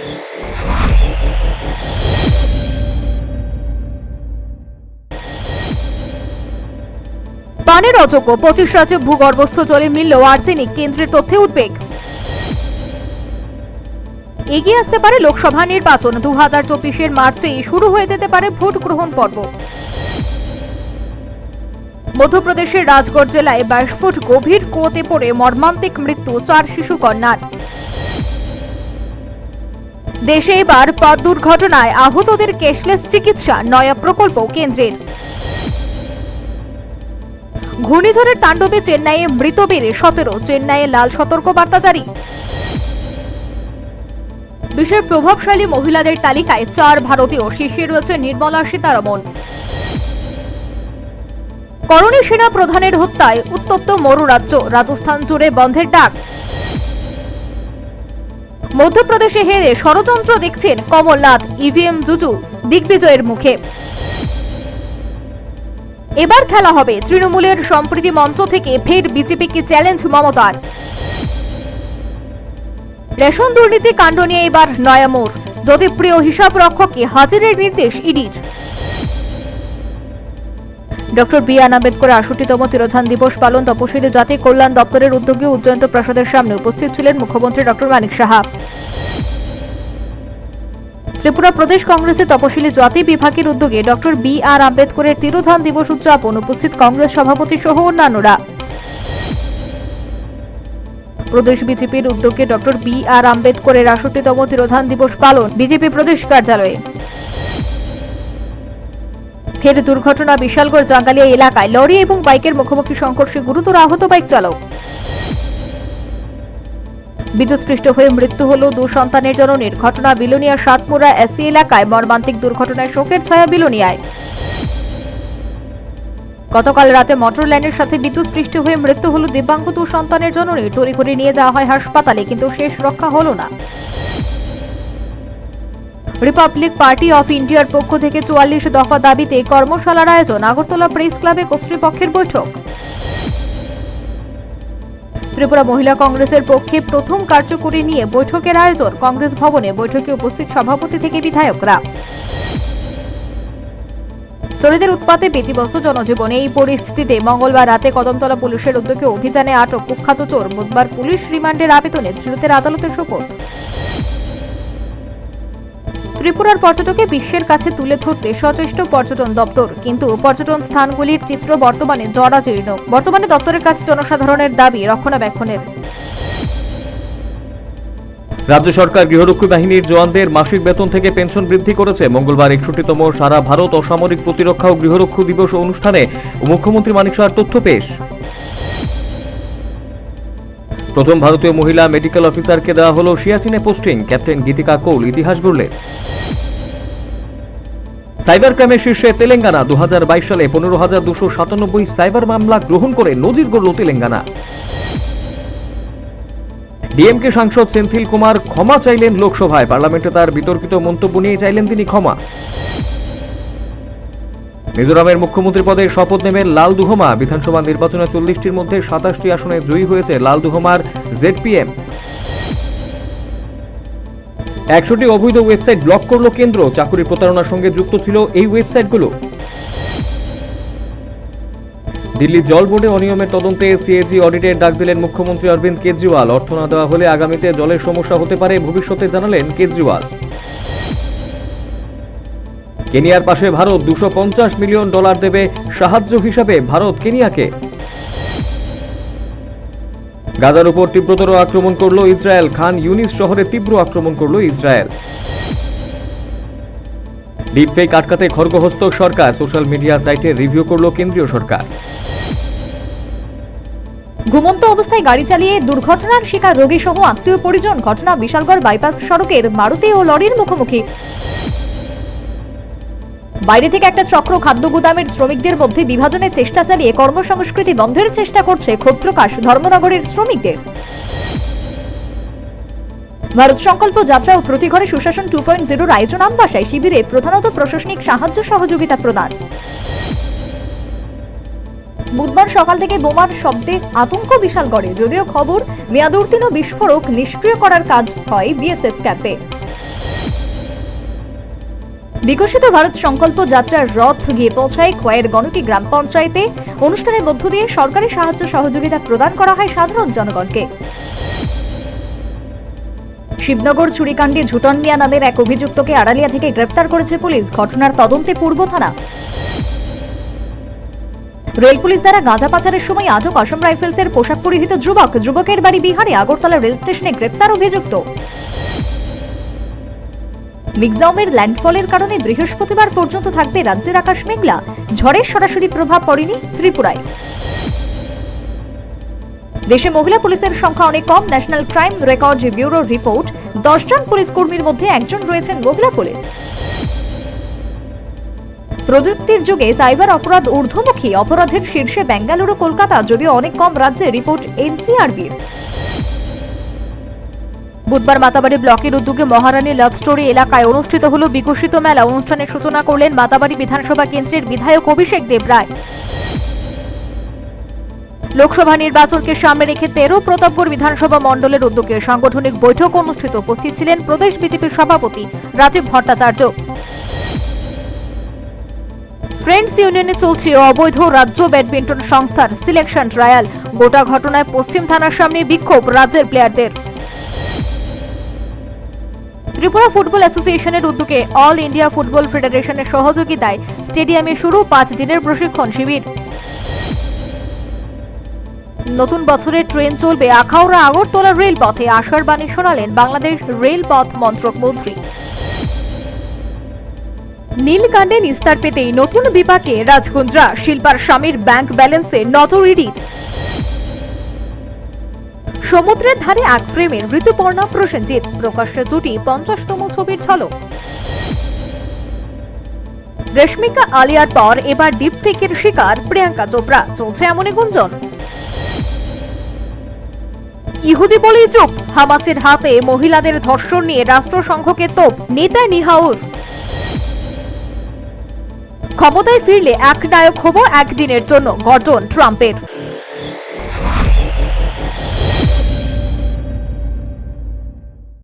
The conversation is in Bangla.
পানের অযোগ্য পঁচিশ রাজ্যে ভূগর্ভস্থ জলে মিলল আর্সেনিক কেন্দ্রের তথ্যে উদ্বেগ। এগিয়ে আসতে পারে লোকসভা নির্বাচন। দু হাজার চব্বিশের মার্চেই শুরু হয়ে যেতে পারে ভোট গ্রহণ পর্ব। মধ্যপ্রদেশের রাজগড় জেলায় বাইশ ফুট গভীর কুয়োতে পড়ে মর্মান্তিক মৃত্যু, চার শিশু কন্যার দেশে এবার পথ দুর্ঘটনায় আহতদের ক্যাশলেস চিকিৎসা নয়া প্রকল্প কেন্দ্রের। ঘূর্ণিঝড়ের তাণ্ডবে চেন্নাইয়ে মৃত বেড়ে সতেরো, চেন্নাইয়ে লাল সতর্কবার্তা জারি। বিশ্বের প্রভাবশালী মহিলাদের তালিকায় চার ভারতীয় শীর্ষে রয়েছে নির্মলা সীতারমন করণী সেনা প্রধানের হত্যায় উত্তপ্ত মরু রাজ্য রাজস্থান জুড়ে বন্ধের ডাক। মধ্যপ্রদেশে হেরে ষড়যন্ত্র দেখছেন কমলনাথ ইভিএম জুজু, দিগ্বিজয়ের মুখে। এবার খেলা হবে তৃণমূলের সম্প্রীতি মঞ্চ থেকে ফের বিজেপিকে চ্যালেঞ্জ মমতার। রেশন দুর্নীতি কাণ্ড নিয়ে এবার নয়া মোড় জ্যোতিপ্রিয় হিসাব রক্ষককে হাজিরের নির্দেশ ইডির। ডক্টর বি আন আম্বেদকর আষট্টিতম তিরোধান দিবস পালন তপশিলি জাতি কল্যাণ দপ্তরের উদ্যোগে উজ্জয়ন্ত প্রাসাদের সামনে উপস্থিত ছিলেন মুখ্যমন্ত্রী ডক্টর মানিক সাহা। ত্রিপুরা প্রদেশ কংগ্রেসের তপশিলি জাতি বিভাগের উদ্যোগে ডক্টর বি আর আম্বেদকরের তিরোধান দিবস উদযাপন উপস্থিত কংগ্রেস সভাপতি সহ অন্যান্যরা। প্রদেশ বিজেপির উদ্যোগে ডক্টর বি আর আম্বেদকরের আষট্টিতম তিরোধান দিবস পালন বিজেপি প্রদেশ কার্যালয়ে। ফের দুর্ঘটনা বিশালগড় জাঙ্গালিয়া এলাকায় লরি এবং বাইকের মুখোমুখি সংঘর্ষে গুরুতর আহত বাইক চালক। বিদ্যুৎস্পৃষ্ট হয়ে মৃত্যু হল দু সন্তানের জননীর। ঘটনা বিলোনিয়া সাতমুরা এসি এলাকায় মর্মান্তিক দুর্ঘটনায় শোকের ছায়া বিলোনিয়ায়। গতকাল রাতে মোটর লাইনের সাথে বিদ্যুৎস্পৃষ্ট হয়ে মৃত্যু হল দিব্যাঙ্গ দু সন্তানের জননী তড়িঘড়ি নিয়ে যাওয়া হয় হাসপাতালে, কিন্তু শেষ রক্ষা হলো না। রিপাবলিক পার্টি অফ ইন্ডিয়ার পক্ষ থেকে চুয়াল্লিশ দফা দাবিতে কর্মশালার আয়োজন আগরতলা প্রেস ক্লাবে কর্তৃপক্ষের বৈঠক। ত্রিপুরা মহিলা কংগ্রেসের পক্ষে প্রথম কার্যকরী নিয়ে বৈঠকের আয়োজন কংগ্রেস ভবনে বৈঠকে উপস্থিত সভাপতি থেকে বিধায়করা। চোরেদের উৎপাতে ব্যতিব্যস্ত জনজীবনে এই পরিস্থিতিতে মঙ্গলবার রাতে কদমতলা পুলিশের উদ্যোগে অভিযানে আটক কুখ্যাত চোর। বুধবার পুলিশ রিমান্ডের আবেদনে ধৃতদের আদালতের সুপোর্ট ত্রিপুরার পর্যটকে বিশ্বের কাছে তুলে ধরতে সচেষ্ট পর্যটন দপ্তর। কিন্তু পর্যটন স্থানগুলির চিত্র বর্তমানে জরাজীর্ণ। বর্তমানে দপ্তরের কাছে জনসাধারণের দাবি রক্ষণাবেক্ষণের। রাজ্য সরকার গৃহরক্ষী বাহিনীর জওয়ানদের মাসিক বেতন থেকে পেনশন বৃদ্ধি করেছে। মঙ্গলবার একষট্টিতম সারা ভারত অসামরিক প্রতিরক্ষা ও গৃহরক্ষী দিবস অনুষ্ঠানে মুখ্যমন্ত্রী মানিক সাহার তথ্য পেশ। প্রথম ভারতীয় মহিলা মেডিকেল অফিসারকে দেওয়া হলো সিয়াচিনে পোস্টিং ক্যাপ্টেন গীতিকা কৌল ইতিহাস গড়লেন সাইবার ক্রাইমের শীর্ষে তেলেঙ্গানা দু হাজার বাইশ সালে পনেরো হাজার দুশো সাতানব্বই সাইবার মামলা গ্রহণ করে নজির গড়ল তেলেঙ্গানা। ডিএমকে সাংসদ সেন্থিল কুমার ক্ষমা চাইলেন লোকসভায়, পার্লামেন্টে তার বিতর্কিত মন্তব্য নিয়ে চাইলেন তিনি ক্ষমা। মিজোরামের মুখ্যমন্ত্রী পদে শপথ নেবেন লাল দুহমা। বিধানসভা নির্বাচনে চল্লিশটির মধ্যে সাতাশটি আসনে জয়ী হয়েছে লাল দুহমার জেডপিএম একশোটি অবৈধ ওয়েবসাইট ব্লক করল কেন্দ্র। চাকুরি প্রতারণার সঙ্গে যুক্ত ছিল এই ওয়েবসাইটগুলো। দিল্লি জল বোর্ডে অনিয়মের তদন্তে সিএজি অডিটের ডাক দিলেন মুখ্যমন্ত্রী অরবিন্দ কেজরিওয়াল। অর্থ না দেওয়া হলে আগামীতে জলের সমস্যা হতে পারে। ভবিষ্যতে জানালেন কেজরিওয়াল। কেনিয়ার পাশে ভারত দুশো মিলিয়ন ডলার দেবে সাহায্য হিসাবে ভারত কেনিয়াকে। গাজার উপর তীব্রতর আক্রমণ করল ইসরায়েল। খান ইউনিস শহরে তীব্র আক্রমণ করল ইসরায়েল। ডিপফেক আটকাতে খড়গহস্ত সরকার। সোশ্যাল মিডিয়া সাইটে রিভিউ করল কেন্দ্রীয় সরকার। ঘুমন্ত অবস্থায় গাড়ি চালিয়ে দুর্ঘটনার শিকার রোগী সহ আত্মীয় পরিজন ঘটনা বিশালগড় বাইপাস সড়কের মারুতি ও লরির মুখোমুখি। বাইরে থেকে একটা চক্র খাদ্য গুদামের শ্রমিকদের মধ্যে বিভাজনের চেষ্টা চালিয়ে কর্মসংস্কৃতি বন্ধের চেষ্টা করছে ক্ষোভপ্রকাশ ধর্মনগরের শ্রমিকদের। ভারত সংকল্প যাত্রা ও প্রতি ঘরে সুশাসন টু পয়েন্ট জিরোর আয়োজন আমবাসায় শিবিরে প্রধানত প্রশাসনিক সাহায্য সহযোগিতা প্রদান। বুধবার সকাল থেকে বোমার শব্দে আতঙ্ক বিশালগড়ে যদিও খবর, মেয়াদ উত্তীর্ণ বিস্ফোরক নিষ্ক্রিয় করার কাজ হয় বিএসএফ ক্যাম্পে। বিকশিত ভারত সংকল্প যাত্রার রথ গিয়ে পৌঁছায় খোয়াইয়ের গণটি গ্রাম পঞ্চায়েতে। অনুষ্ঠানের মধ্য দিয়ে সরকারি সাহায্য সহযোগিতা প্রদান করা হয় সাধারণ জনগণকে। শিবনগর চুরিকাণ্ডে ঝুটন মিয়া নামের এক অভিযুক্তকে আড়ালিয়া থেকে গ্রেপ্তার করেছে পুলিশ। ঘটনার তদন্তে পূর্ব থানা। রেল পুলিশ দ্বারা গাঁজা পাচারের সময় আটক অসম রাইফেলসের পোশাক পরিহিত যুবক। যুবকের বাড়ি বিহারে আগরতলা রেল স্টেশনে গ্রেপ্তার অভিযুক্ত। মিগজাউমের ল্যান্ডফলের কারণে বৃহস্পতিবার পর্যন্ত থাকবে রাজ্যের আকাশ মেঘলা। ঝড়ের সরাসরি প্রভাব পড়েনি ত্রিপুরায়। দেশে মহিলা পুলিশের সংখ্যা অনেক কম। ন্যাশনাল ক্রাইম রেকর্ড ব্যুরোর রিপোর্ট। দশজন পুলিশ কর্মীর মধ্যে একজন রয়েছেন মহিলা পুলিশ। প্রযুক্তির যুগে সাইবার অপরাধ ঊর্ধ্বমুখী। অপরাধের শীর্ষে বেঙ্গালুরু, কলকাতা, যদিও অনেক কম রাজ্যে, রিপোর্ট এনসিআরবির। বুধবার মাতাবাড়ি ব্লকের উদ্যোগে মহারানী লাভ স্টোরি এলাকায় অনুষ্ঠিত হল বিকশিত মেলা। অনুষ্ঠানের সূচনা করলেন মাতাবাড়ি বিধানসভা কেন্দ্রের বিধায়ক অভিষেক দেব রায়। লোকসভা নির্বাচনকে সামনে রেখে তেরো প্রতাপপুর বিধানসভা মণ্ডলের উদ্যোগে সাংগঠনিক বৈঠক অনুষ্ঠিত। উপস্থিত ছিলেন প্রদেশ বিজেপির সভাপতি রাজীব ভট্টাচার্য। ফ্রেন্ডস ইউনিয়নে চলছে অবৈধ রাজ্য ব্যাডমিন্টন সংস্থার সিলেকশন ট্রায়াল। গোটা ঘটনায় পশ্চিম থানার সামনে বিক্ষোভ রাজ্যের প্লেয়ারদের। ত্রিপুরা ফুটবল অ্যাসোসিয়েশনের উদ্যোগে অল ইন্ডিয়া ফুটবল ফেডারেশনের সহযোগিতায় স্টেডিয়ামে শুরু পাঁচ দিনের প্রশিক্ষণ শিবির। নতুন বছরে ট্রেন চলবে আখাউড়া আগরতলা রেলপথে। আশার বাণী শোনালেন বাংলাদেশ রেলপথ মন্ত্রক মন্ত্রী। নীলকাণ্ডে নিস্তার পেতেই নতুন বিপাকে রাজকুন্দ্রা শিল্পার স্বামীর ব্যাংক ব্যালেন্সে নজর ইডির। সমুদ্রের ধারে এক ফ্রেমের ঋতুপর্ণা প্রসেনজিৎ প্রকাশ্যে জুটি পঞ্চাশতম ছবির ঝলক। রেশমিকা আলিয়ার পর এবার ডিপফেকের শিকার প্রিয়াঙ্কা চোপড়া, চলছে এমনই গুঞ্জন। ইহুদি বলেই চুপ, হামাসের হাতে মহিলাদের ধর্ষণ নিয়ে রাষ্ট্রসংঘকে তোপ, নেতা নিহাউর। ক্ষমতায় ফিরলে এক নায়ক হব একদিনের জন্য গর্জন ট্রাম্পের।